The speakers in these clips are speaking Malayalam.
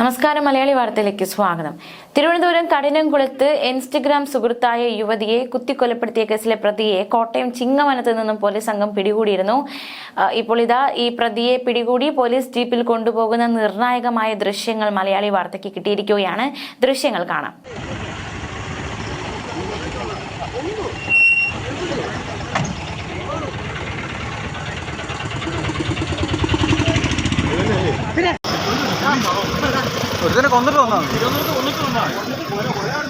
നമസ്കാരം മലയാളി വാർത്തയിലേക്ക് സ്വാഗതം. തിരുവനന്തപുരം കഠിനംകുളത്ത് ഇൻസ്റ്റഗ്രാം സുഹൃത്തായ യുവതിയെ കുത്തിക്കൊലപ്പെടുത്തിയ കേസിലെ പ്രതിയെ കോട്ടയം ചിങ്ങവനത്ത് നിന്നും പോലീസ് സംഘം പിടികൂടിയിരുന്നു. ഇപ്പോൾ ഇതാ ഈ പ്രതിയെ പിടികൂടി പോലീസ് ജീപ്പിൽ കൊണ്ടുപോകുന്ന നിർണായകമായ ദൃശ്യങ്ങൾ മലയാളി വാർത്തയ്ക്ക് കിട്ടിയിരിക്കുകയാണ്. ദൃശ്യങ്ങൾ കാണാം. ഒരുത്തനെ കൊന്നിട്ട് വന്നാ കൊല്ലം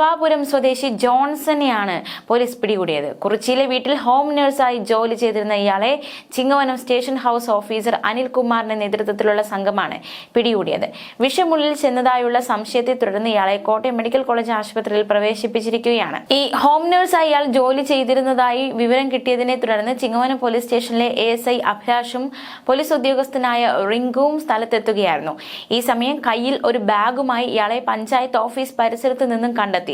ദളവാപുരം സ്വദേശി ജോൺസനെയാണ് പോലീസ് പിടികൂടിയത്. കുറിച്ചിയിലെ വീട്ടിൽ ഹോം നഴ്സായി ജോലി ചെയ്തിരുന്ന ഇയാളെ ചിങ്ങവനം സ്റ്റേഷൻ ഹൗസ് ഓഫീസർ അനിൽകുമാറിന്റെ നേതൃത്വത്തിലുള്ള സംഘമാണ് പിടികൂടിയത്. വിഷമുള്ളിൽ ചെന്നതായുള്ള സംശയത്തെ തുടർന്ന് ഇയാളെ കോട്ടയം മെഡിക്കൽ കോളേജ് ആശുപത്രിയിൽ പ്രവേശിപ്പിച്ചിരിക്കുകയാണ്. ഈ ഹോം നഴ്സായി ഇയാൾ ജോലി ചെയ്തിരുന്നതായി വിവരം കിട്ടിയതിനെ തുടർന്ന് ചിങ്ങവനം പോലീസ് സ്റ്റേഷനിലെ എ എസ് ഐ അഭിലാഷും പോലീസ് ഉദ്യോഗസ്ഥനായ റിങ്കുവും സ്ഥലത്തെത്തുകയായിരുന്നു. ഈ സമയം കയ്യിൽ ഒരു ബാഗുമായി ഇയാളെ പഞ്ചായത്ത് ഓഫീസ് പരിസരത്ത് നിന്നും കണ്ടെത്തി.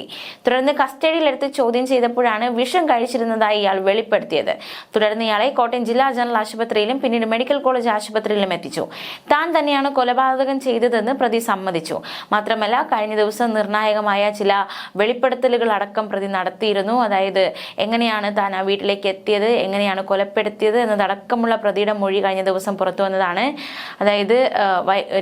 തുടർന്ന് കസ്റ്റഡിയിലെടുത്ത് ചോദ്യം ചെയ്തപ്പോഴാണ് വിഷം കഴിച്ചിരുന്നതായി ഇയാൾ വെളിപ്പെടുത്തിയത്. തുടർന്ന് ഇയാളെ കോട്ടയം ജില്ലാ ജനറൽ ആശുപത്രിയിലും പിന്നീട് മെഡിക്കൽ കോളേജ് ആശുപത്രിയിലും എത്തിച്ചു. താൻ തന്നെയാണ് കൊലപാതകം ചെയ്തതെന്ന് പ്രതി സമ്മതിച്ചു. മാത്രമല്ല കഴിഞ്ഞ ദിവസം നിർണായകമായ ചില വെളിപ്പെടുത്തലുകൾ അടക്കം പ്രതി നടത്തിയിരുന്നു. അതായത് എങ്ങനെയാണ് താൻ ആ വീട്ടിലേക്ക് എത്തിയത് എങ്ങനെയാണ് കൊലപ്പെടുത്തിയത് എന്നതടക്കമുള്ള പ്രതിയുടെ മൊഴി കഴിഞ്ഞ ദിവസം പുറത്തു വന്നതാണ്. അതായത്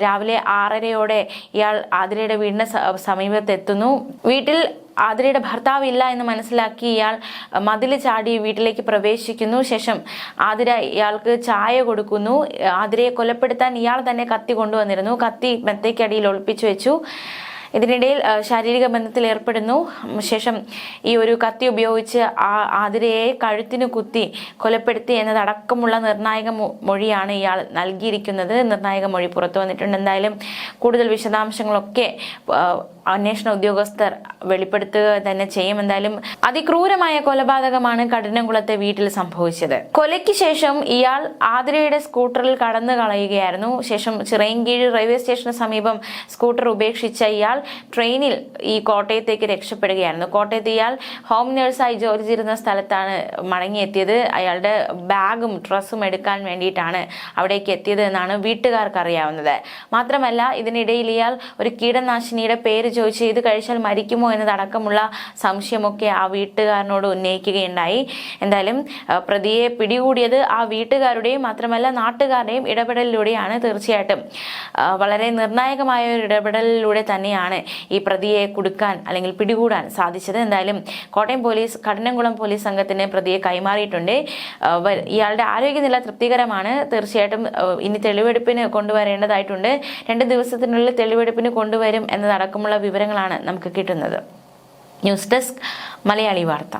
രാവിലെ ആറരയോടെ ഇയാൾ ആതിരയുടെ വീടിന് സമീപത്തെത്തുന്നു. സമീപത്ത് വീട്ടിൽ ആതിരയുടെ ഭർത്താവ് ഇല്ല എന്ന് മനസ്സിലാക്കി ഇയാൾ മതിൽ ചാടി വീട്ടിലേക്ക് പ്രവേശിക്കുന്നു. ശേഷം ആതിര ഇയാൾക്ക് ചായ കൊടുക്കുന്നു. ആതിരയെ കൊലപ്പെടുത്താൻ ഇയാൾ തന്നെ കത്തി കൊണ്ടുവന്നിരുന്നു. കത്തി മെത്തയ്ക്കടിയിൽ ഒളിപ്പിച്ചു വെച്ചു. ഇതിനിടയിൽ ശാരീരിക ബന്ധത്തിൽ ഏർപ്പെടുന്നു. ശേഷം ഈ ഒരു കത്തി ഉപയോഗിച്ച് ആ ആതിരയെ കഴുത്തിന് കുത്തി കൊലപ്പെടുത്തി എന്നതടക്കമുള്ള നിർണായക മൊഴിയാണ് ഇയാൾ നൽകിയിരിക്കുന്നത്. നിർണായക മൊഴി പുറത്തു വന്നിട്ടുണ്ട്. എന്തായാലും കൂടുതൽ വിശദാംശങ്ങളൊക്കെ അന്വേഷണ ഉദ്യോഗസ്ഥർ വെളിപ്പെടുത്തുക തന്നെ ചെയ്യും. എന്തായാലും അതിക്രൂരമായ കൊലപാതകമാണ് കഠിനംകുളത്തെ വീട്ടിൽ സംഭവിച്ചത്. കൊലയ്ക്ക് ശേഷം ഇയാൾ ആതിരയുടെ സ്കൂട്ടറിൽ കടന്നു കളയുകയായിരുന്നു ശേഷം ചിറയൻകീഴ് റെയിൽവേ സ്റ്റേഷന് സമീപം സ്കൂട്ടർ ഉപേക്ഷിച്ച ഇയാൾ ട്രെയിനിൽ ഈ കോട്ടയത്തേക്ക് രക്ഷപ്പെടുകയായിരുന്നു. കോട്ടയത്ത് ഇയാൾ ഹോം നേഴ്സായി ജോലി ചെയ്യുന്ന സ്ഥലത്താണ് മടങ്ങിയെത്തിയത്. അയാളുടെ ബാഗും ഡ്രസ്സും എടുക്കാൻ വേണ്ടിയിട്ടാണ് അവിടേക്ക് എത്തിയത് എന്നാണ് വീട്ടുകാർക്ക് അറിയാവുന്നത് മാത്രമല്ല ഇതിനിടയിൽ ഇയാൾ ഒരു കീടനാശിനിയുടെ പേര് ചോദിച്ച് ഇത് കഴിച്ചാൽ മരിക്കുമോ എന്നതടക്കമുള്ള സംശയമൊക്കെ ആ വീട്ടുകാരനോട് ഉന്നയിക്കുകയുണ്ടായി. എന്തായാലും പ്രതിയെ പിടികൂടിയത് ആ വീട്ടുകാരുടെയും മാത്രമല്ല നാട്ടുകാരുടെയും ഇടപെടലിലൂടെയാണ് തീർച്ചയായിട്ടും. വളരെ നിർണായകമായ ഒരു ഇടപെടലിലൂടെ തന്നെയാണ് ഈ പ്രതിയെ കൊടുക്കാൻ അല്ലെങ്കിൽ പിടികൂടാൻ സാധിച്ചത്. എന്തായാലും കോട്ടയം പോലീസ് കടനംകുളം പോലീസ് സംഘത്തിന് പ്രതിയെ കൈമാറിയിട്ടുണ്ട്. ഇയാളുടെ ആരോഗ്യനില തൃപ്തികരമാണ്. തീർച്ചയായിട്ടും ഇനി തെളിവെടുപ്പിന് കൊണ്ടുവരേണ്ടതായിട്ടുണ്ട്. രണ്ട് ദിവസത്തിനുള്ളിൽ തെളിവെടുപ്പിന് കൊണ്ടുവരും എന്നതടക്കമുള്ള വിവരങ്ങളാണ് നമുക്ക് കിട്ടുന്നത്. ന്യൂസ് ഡെസ്ക് മലയാളി വാർത്ത.